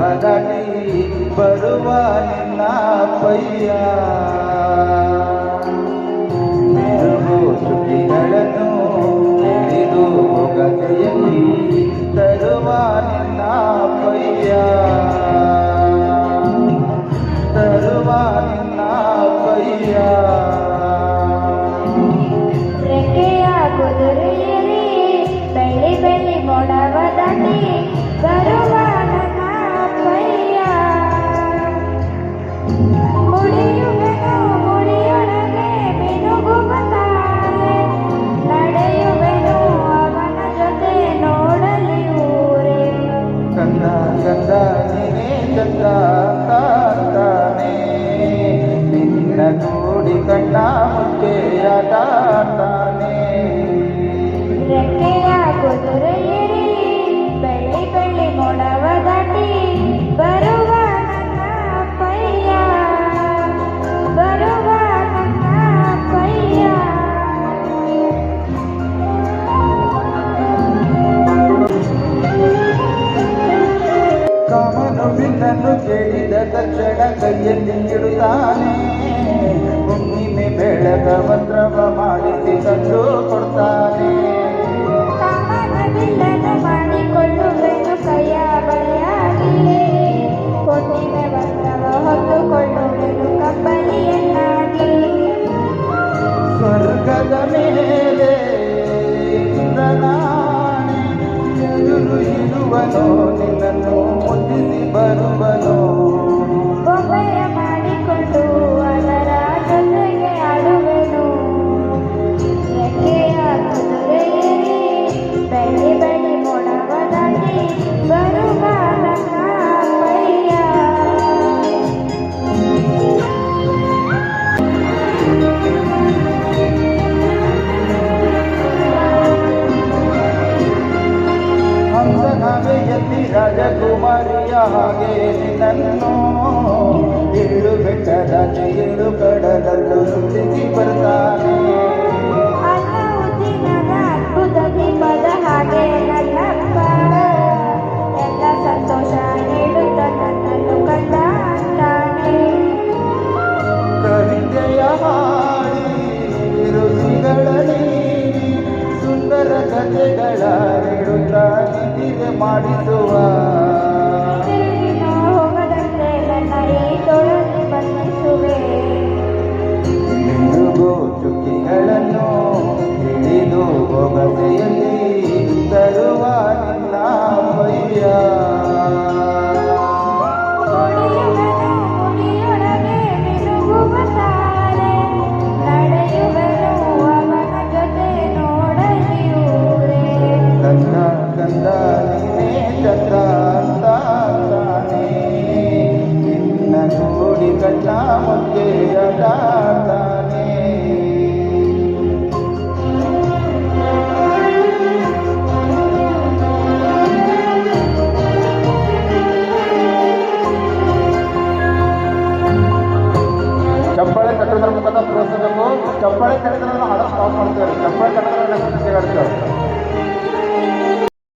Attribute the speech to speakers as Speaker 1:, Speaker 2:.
Speaker 1: ಮಗನಿ ಬರುವ ನಿನ್ನ ಪಯ್ಯ ಕಣ್ಣ ಮುಟ್ಟೆ ಆಟ ಆಡ್ತಾನೆ
Speaker 2: ರೆಕ್ಕೆಯ ಕುದುರೆ ಏರಿ ಬೆಳ್ಳಿ ಬೆಳ್ಳಿ ಮೊಡವ ದಾಟಿ ಬರುವ ನನ್ನ ಪಯ್ಯ ಬರುವ ನನ್ನ ಪಯ್ಯ
Speaker 1: ಕಾಮನು ಬಿಲ್ಲನ್ನು ಕೇಳಿದ ತಕ್ಷಣ ಕೈಯಲ್ಲಿ ಇಡುತ್ತಾನೆ ಭಗವಂತ ಹಾಗೆ ನಿನ್ನನ್ನು ಏಳು ಬೆಟ್ಟದ ಏಳು ಕಡಲಲ್ಲೂ ಸುತ್ತಿ ಬರ್ತಾನೆ. ಸುಂದರ ಕಥೆಗಳ ನೀಡುತ್ತಾ ಮಾಡಿಸುವ
Speaker 2: ಕಟ್ಟೋದ್ರ ಮುಖಾಂತರ
Speaker 1: ಪ್ರೋತ್ಸಾಹಬೇಕು ಚಪ್ಪಳೆ ಕಟ್ಟಿದ್ರೆ ಹಣ ಸ್ಟಾಪ್ ಮಾಡ್ತೇವೆ. ಚಪ್ಪಾಳೆ ಕಟ್ಟಿದ್ರೆ ಸಿಗಾಡ್ತೇವೆ